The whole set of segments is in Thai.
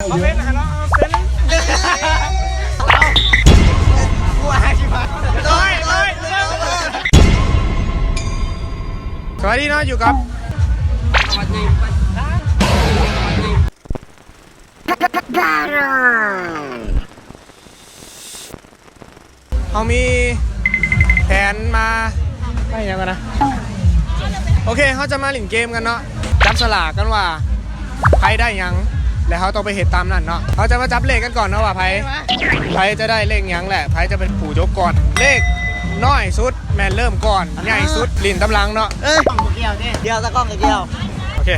เอาเป็นนะเนาะเอาเป็นกูหาชิบหายเลยเลยสวัสดีเนาะอยู่กับเขามีแผนมาไม่ยังกันนะ โอเคเขาจะมาหลินเกมกันเนาะจับสลากกันว่า ใครได้ยัง แล้วเขาต้องไปเหตุตามนั่นเนาะเขาจะมาจับเลขกันก่อนเนาะว่าไพ่ไพ่จะได้เลขหยังแหละไพ่จะเป็นผู้ยกก่อนเลขน้อยสุดแมนเริ่มก่อนใหญ่สุดลินตำลังเนาะเอ้ยเกี่ยวนี่เกี่ยวตะกล้องกับเกี่ยวโอเค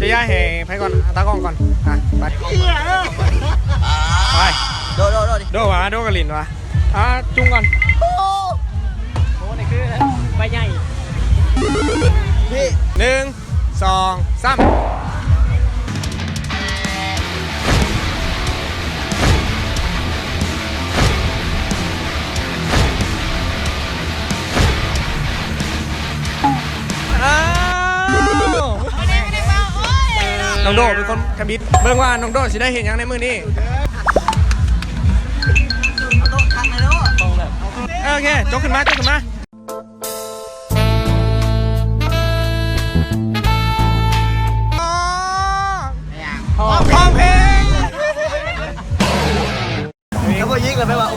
จะย่าให้ไพ่ก่อนตากล้องก่อนอะไปไปโดดโดดโดดดิโดวะโดกับลินวะอะจุงก่อนโอ้นี่คือใบใหญ่พี่หนึ่งสองสาม น้องโดเป็นคนขบิดเบิ่งว่าน้องโดสิได้เห็นหยังในมือนี้เอาโอโอเคจกขึ้นมาจกขึ้นมาพร้อมพร้อมเพลง แล้วพอยิงกันไปว่า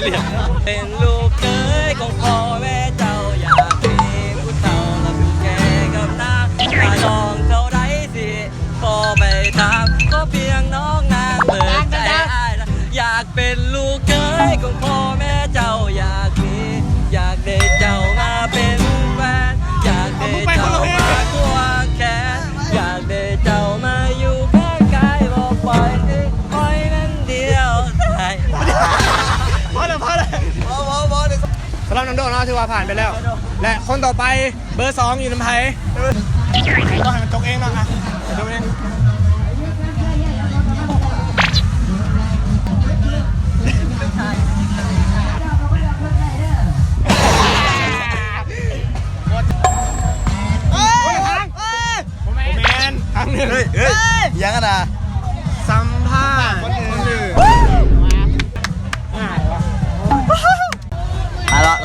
เหลี่ยมเป็นลูกเกยของพ่อแม่เจ้าอยากมีผู้เฒ่าและผู้แก่กับนางถ้าลองเท่าไรสิพ่อไม่ทำก็เพียงน้องนางเปิดใจอ้นะอยากเป็นลูกเกยของพ่อแม่ ว่าผ่านไปแล้ว และคนต่อไปเบอร์สองอยู่น้ำไผ่ต้องให้มันจกเองเนาะอะจกเองผมแมนครั้งหนึ่งเฮ้ยเฮ้ยยังกันนะ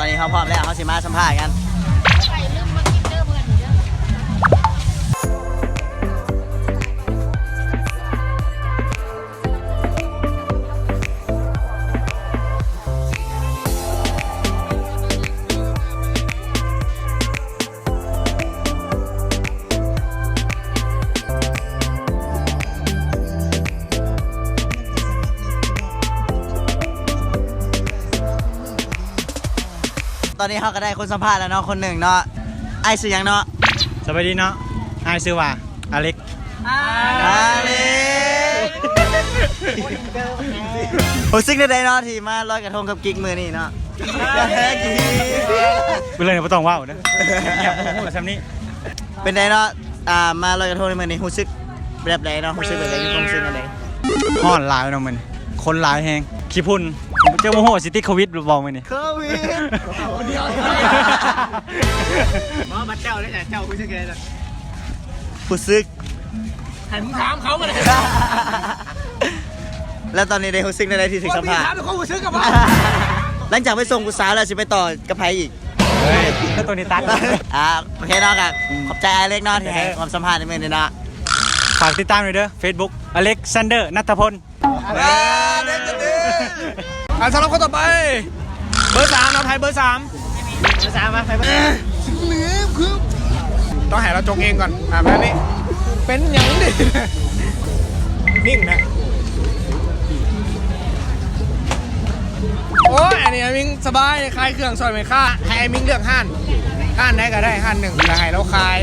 อนนี้เขาพร้อมแล้วเขาสิมาสัมภาษณ์กัน ตอนนี้เขาก็ได้คนสัมภาษณ์แล้วเนาะคนหนึ่งเนาะไอ้สื่อยังเนาะสวัสดีเนาะไอายชื่อว่าอเล็ก อาเล็กโอ้ซิกในใดเนาะที่มาลอยกระทงกับกิ๊กมือนี่เนาะแฮกกี้ไปเลยไม่ต้องว่าวนะเงียบๆพูดซ้ำนี้เป็นไดเนาะอ่ามาลอยกระทงในมือนี่รู้สึกแบบไหนเนาะรู้สึกแบบไหนมีความรู้สึกอะไรห่อนหลายเนาะมัน คนหลายแหงขี้พุ่น เจ้าโมโหสิติดโควิดหรือบอกมันนี่โควิดมาบัดเจ้าเลยเจ้าคุณชื่อแกนะรู้สึกหันถามเขามาเลยแล้วตอนนี้ได้รู้สึกในใดที่ถึงสัมภาษณ์ถามเขาคุณชื่อกับว่าหลังจากไปส่งกุศลแล้วสิไปต่อกับไผอีกเฮ้ยแล้วตัวนี้ตัดอ่าโอเคเนาะครับขอบใจไอเล็กเนาะที่ให้ความสัมภาษณ์ในมือนี่เนาะฝากติดตามหน่อยเด้อ Facebook อเล็กซานเดอร์นัทพล อ่าเด็กกันเด้ออะสำหรับคนต่อไป เบอร์สามเราไทยเบอร์สามเบอร์สามมาไปเบอร์ต้องให้เราจงเองก่อนอะแบบนี้ เป็นหยังดินิ่งนะนี่ไอ้มิงสบายขายเครื่องซอยไม่ค่าให้ไอ้มิงเลือกห้านห้านไหนก็ได้ห้านหนึ่งแล้วให้เราขาย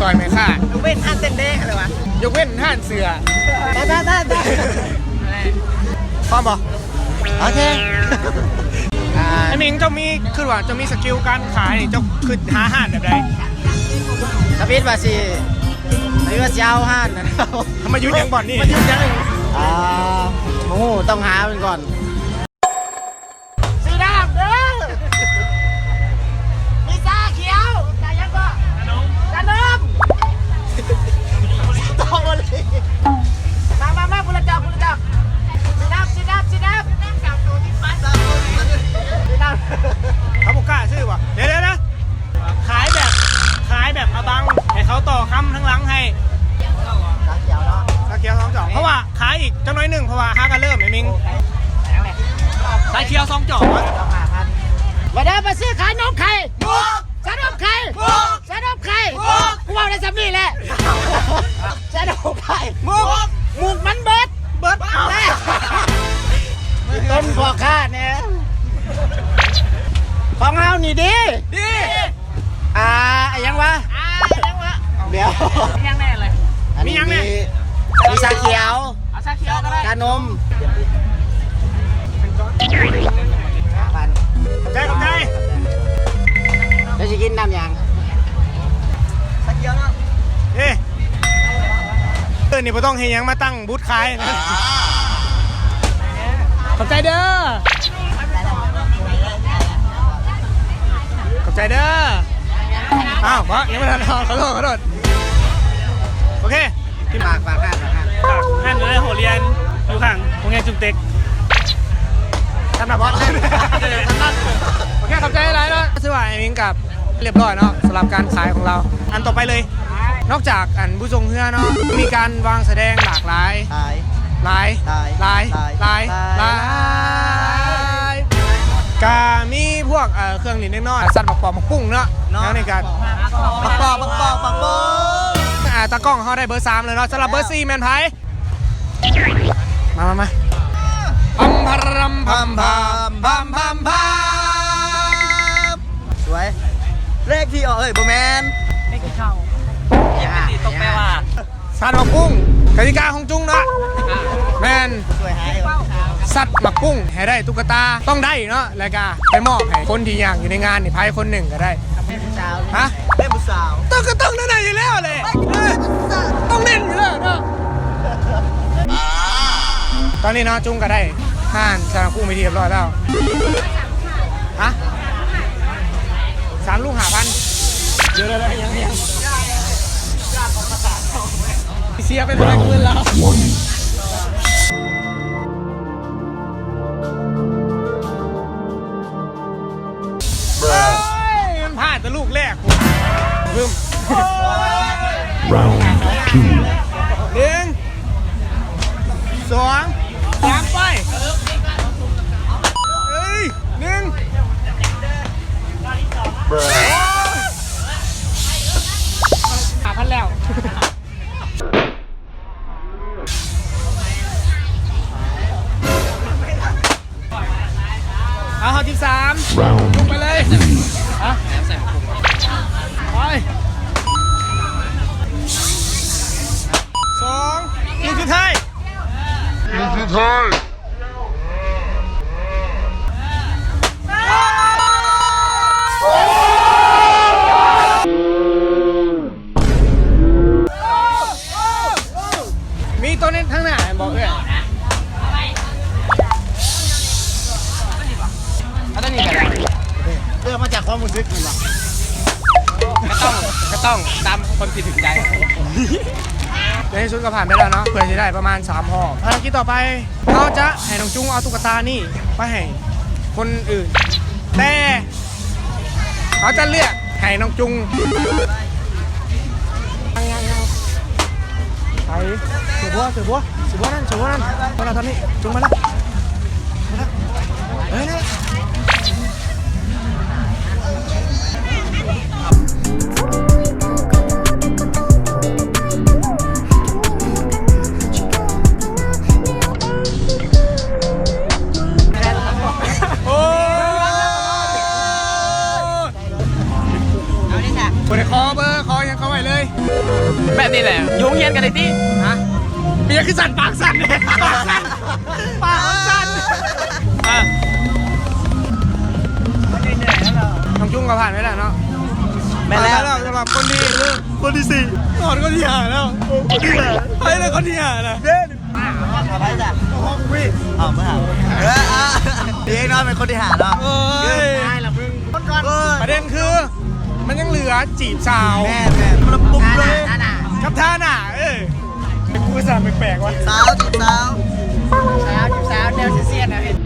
ซอยไม่ค่าเว้นท่านเต้นเด้อะไรวะยกเว้นห้านเสือได้ได้ได้ได้พร้อมบ่ โอเคอ่าไอ้มิงเจ้ามีคือว่าเจ้ามีสกิลการขายนี่เจ้าคือหาห้านแบบใดทวิตว่าสิทวิตว่าสิเอาห้านนะครับ ทำไมยุ่งยังบ่อนนี่ มันยุ่งยัง อ่าโอ้โหต้องหามันก่อน พอค่าเนี่ยของเฮานี่ดีดีอ่าอะไรยังวะอ่ายังวะเดี๋ยวยังแน่เลยมียังเนี่ยมีชาเขียวเอาชาเขียวก็ได้ชานมพันขอบใจขอบใจแล้วจะกินน้ำยังชาเขียวเนาะเอ้เออนี่ไ่ต้องเฮียงมาตั้งบูธขายนะ ขอบใจเด้อ ขอบใจเด้อ อ้าววะยังไม่ทันขอโทษขอโทษโอเคที่ปากปากข้างปากข้างท่านเลยโหเรียนอยู่ข้างโรงเรียนจุมเต็กทำหนับบอสโอเคขอบใจหลายเนาะสวัสดีมิงกับเรียบร้อยเนาะสำหรับการขายของเรา อันต่อไปเลย นอกจากอันผู้ทรงเฮือเนาะมีการวางแสดงหลากหลายตายห ลายหลายหลายหลายหลายหหลาลายยกามีพวกเอ่อเครื่องลิ้นน้อยๆสัตว์บักปอบบักปุ้งเนาะแล้วในการปักปอปักปอปักปออ่าตากล้องเขาได้เบอร์สามเลยเนาะสำหรับเบอร์สี่แมนไพมามามาพัมพารัมพัมพามพัมพัมพามสวยเลขที่ออกเอ้ยโบแมนไม่กินข้าวยังไม่ติดตรงแปลว่าสัตว์บักปุ้ง กติกาของจุ้งเนาะแมนสวยหายสัตว์บักปุ้งให้ได้ตุ๊กตาต้องได้เนาะแล้วก็ไปมอบให้คนที่อยากอยู่ในงานนี่ไพ่คนหนึ่งก็ได้เล่นผู้สาวฮะเล่นผู้สาวต้องก็ต้องนั่นน่ะอยู่แล้วเลยเออต้องเล่นอยู่แล้วเนาะตอนนี้เนาะจุ้งก็ได้ห่านสารกุ้งไปทีเรียบร้อยแล้วฮะสามลูกหาพันเดี๋ยวเดี๋ยวเดี๋ยวยังยัง เสียไปเท่าไหร่เงินแล้วเฮ้ยมันพลาดแต่ลูกแรกผมลืม Round two. หนึ่งสอง สุดก็ผ่านไปแล้วเนาะเพื่อจะได้ประมาณ3ห่อภารกิจต่อไปเราจะให้น้องจุ้งเอาตุ๊กตานี่ไปให้คนอื่น แต่เขาจะเลือกให้น้องจุ้งไปเสือบัวเสือบัวเสือบัวนั่นเสือบัวนั่นมาแล้วตอนนี้จุ้งมาแล้วมาแล้วเฮ้ยนี่โอ้ย นี่แหละยุงเย็นกันเลยที่ฮะเบียร์คือสั่นปากสั่นเนี่ยปากสั่นปากสั่นอะน้องจุ้งก็ผ่านไปแล้วเนาะแม่นแล้วผ่านสำหรับคนที่คนที่สี่นอนคนที่ห้าแล้วคนที่ห้าไปเลยคนที่ห้านะเด่นมาไปจ้ะห้องวิเอาเมื่อหาเอออะเด็กน้อยเป็นคนที่หาเนาะเอ้ยได้ละมึงคนก่อนประเด็นคือ มันยังเหลือจีบสาวแม่แม่มันปุ๊บเลยน่าน่ะ กับท่าน่ะเอ้ยเป็นกูสั่นแปลกๆวะสาวจีบสาวสาวสาวเดวเซียนนะเห็น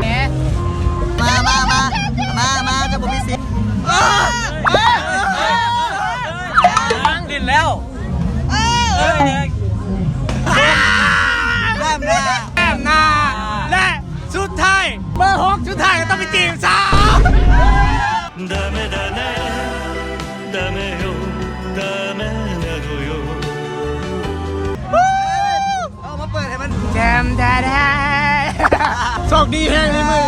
แหมมามามามามาจะผมมีสิทธิ์ดินแล้วเอ้ยแม่แม่แต้มหน้าและสุดท้ายเบอร์หกสุดท้ายก็ต้องไปจีบ แท้แท้โชคดีแห้งนี่มึง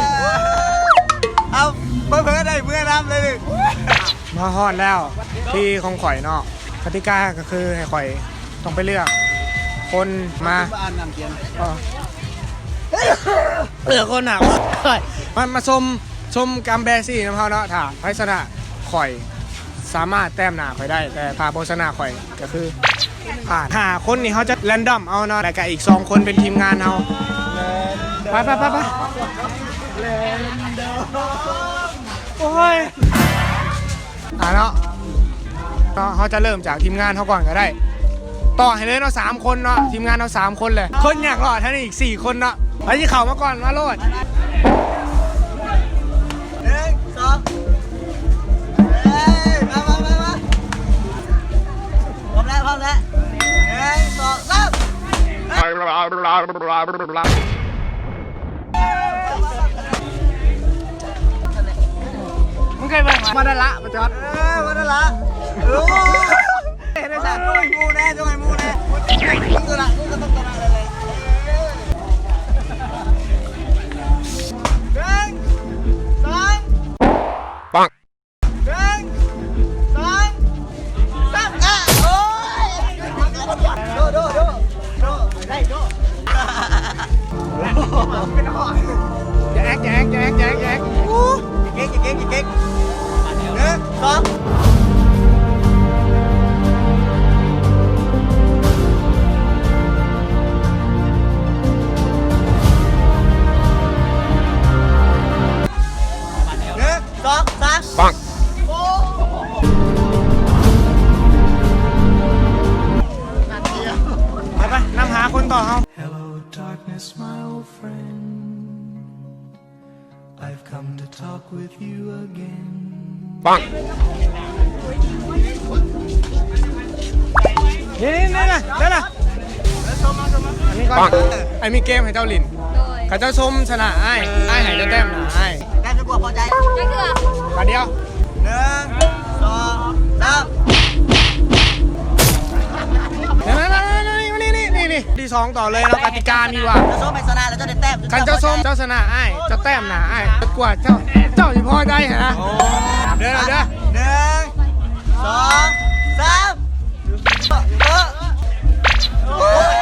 เอาเพิ่มได้เมื่อน้ำเลยมาฮอดแล้วที่ของข่อยเนาะกติกาก็คือให้ข่อยต้องไปเลือก คนมาอ่านนำเขียนอ๋อเลือกคนอะมันมาชมชมกัมแบซี่น้ำเขาเนาะถ้าไพชนะข่อย สามารถแต้มหนาข่อยได้ แต่ถ้าโบชนะข่อยก็คือผ่านหาคนนี่เขาจะแรนดอมเอาเนาะแต่ก็อีกสองคนเป็นทีมงานเอาไปไปไปไปโอ้ยอะเนาะเนาะเขาจะเริ่มจากทีมงานเขาก่อนก็ได้ ต่อให้เลยเนาะสามคนเนาะทีมงานเราสามคนเลย คนอยากรอดท่านอีกสี่คนเนาะไปที่เขามาก่อนมาโลดหนึ่งสอง อมแล้วพร้อมแล้วหนึ่งสองสามมึงเคยเบิ่งมาดาละมาจอดเออวันนั้นละโอ้เห็นไหมจ๊ะจงไอ้มูแน่จงไอ้มูแน่มึงตัวละมึงก็ต้องตัวละ with you again ปังนี่นี่นี่นะนี่นะอันนี้ก่อนไอ้มีเกมให้เจ้าลินกับเจ้าชมชนะไอ้ไอ้ให้เจ้าแต้มนะไอ้ได้จนกว่าพอใจมาเดียวหนึ่งสอง ที่สองต่อเลยเนาะกติกามีว่าจะส้มไปชนะแล้วเจ้าได้แต้มคันเจ้าส้มเจ้าชนะไอ้เจ้าแต้มหนาไอ้กว่าเจ้าเจ้าที่พอใจฮะเด้อเด้อหนึ่งสองสามเออโอ้ย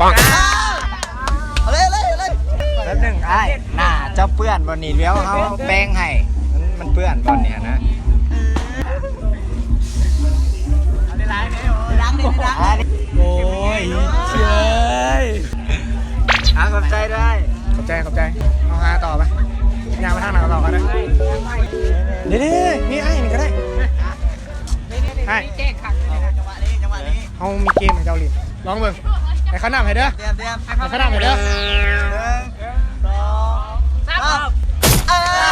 ปังเอาเลยเอาเลยเอาเลยแป๊บหนึงไอ้หน้าเจ้าเปื้อนบนนี่เลี้ยวเขาแป้งให้มันมันเปื้อนบนเนี่ยนะ เอามีเกมให้เจ้าลินลองเบิ่งไอ้ขนาดให้เด้อเตรียมเตรียมไอ้ขนาดให้เด้อหนึ่งสองสามเออ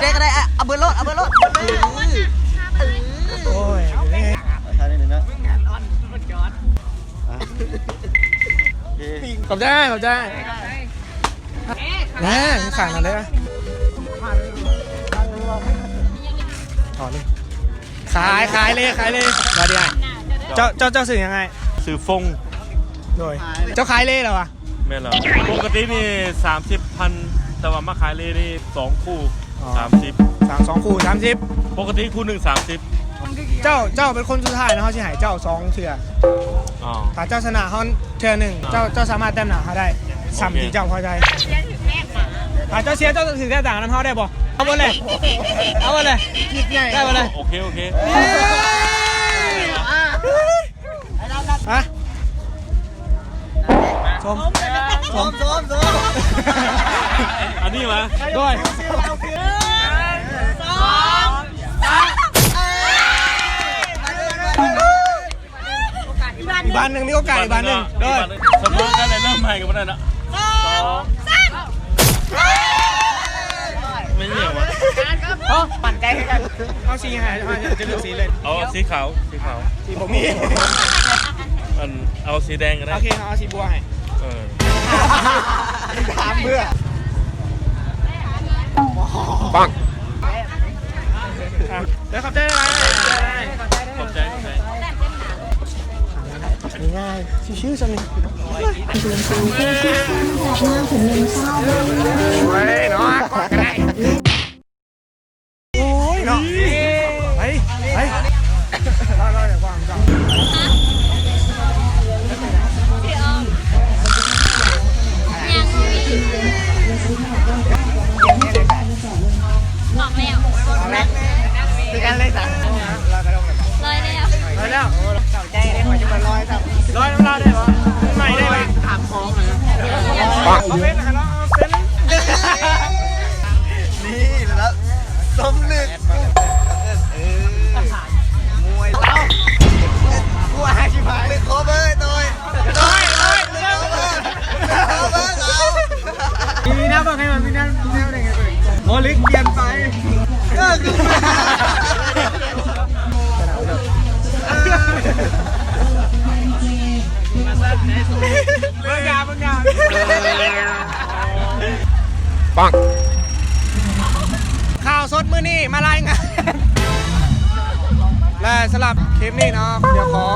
เด็กก็ได้อะเอาเบอร์โลดเอาเบอร์โลดโอ้ยใช่หนึ่งนะขอบใจขอบใจแน่สั่งกันเลยนะต่อเลยขายขายเลยขายเลยมาดีไอ้ เจ้าเจ้าเจ้าสื่อยังไงสื่อฟงโดย เจ้าขายเล่เหรอวะแม่นเหรอปกตินี่30พันแต่ว่ามาขายเลยนี่สองคู่อ๋อสามสิบสสั่งสองคู่สามสิบปกติคู่หนึ่งสามสิบเจ้าเจ้าเป็นคนสุดท้ายนะเขาสิใหายเจ้าสองเถื่ออ๋อ ถ้าเจ้าชนะเขาเถื่อหนึ่งเจ้าเจ้าสามารถแต้มหนาเขาได้สามโอเคทีเจ้าพอใจถ้าเจ้าเสียเจ้าถือแต้มต่างน้ำเขาได้บ่เอาไปเลยเอาไปเลยได้ไปเลยโอเค โอเค ชมชมชมชมอันนี้มาด้วยอีกบานหนึ่งมีโอกาสอีกบานหนึ่งด้วยสมมติกันเลยเริ่มใหม่กันมาได้นะสองไม่เหนียววะปั่นใจให้กันเอาสีหายจะเลือกสีเลยเอาสีขาวสีขาวสีผมมีอันเอาสีแดงก็ได้โอเคเอาสีบัวให้เออ ถามเพื่อปังเดี๋ยวขับได้ไรขอบใจขอบใจง่ายชื่อๆสักนิดโอ้ยเนาะกอดกันได้ งี้ยโมลิกเปลี่ยนไปก็คือเบิ่งยาเบิ่งยาปังข่าวสดมื้อนี้มารายงานและสลับคลิปนี้เนาะเดี๋ยวขอ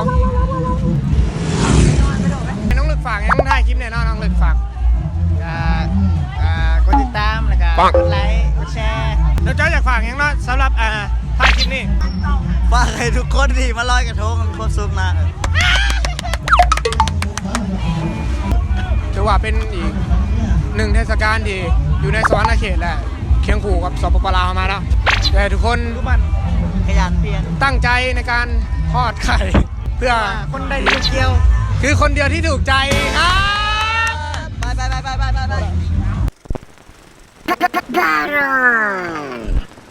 ให้น้องลึกฝากยังถ่ายคลิปเนี่ยน้องลึกฝากอ่าอ่ากดติดตามแล้วก็ปังกดไลค์ ร์เดี๋ยวเจ้าอยากฝากยังเนาะสำหรับอ่าถ่ายคลิปนี้ฝากให้ทุกคนที่มาลอยกระทงมีความสุขนะถือว่าเป็นอีกหนึ่งเทศกาลที่อยู่ในสวรรค์เขตแหละเคียงคู่กับสปปลาวมาแล้วแต่ทุกคนทุกมันขยันเปลี่ยนตั้งใจในการทอดไข่ เพื่อคนได้ดีเกี่ยว คือคนเดียวที่ถูกใจครับ ไปไปไปไปไปไป Baron!